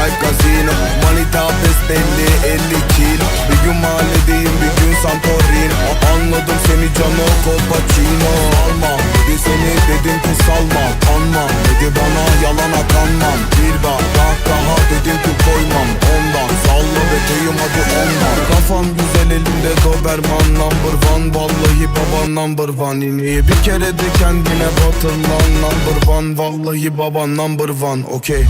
like casino. Manita besbelli 50 kilo. Bir gün mahalledeyim bir gün Santorin A- Anladım seni cano Colpacino Alma dedi seni dedim ki salma Kanma dedi bana yalana kanmam Bir bak kahkaha dedim ki koymam. Ondan salla beteyim hadi ondan. Kafam güzel elimde Doberman number one. Vallahi baba number one. İneği bir kere de kendine batır number one Vallahi baba number one. Okey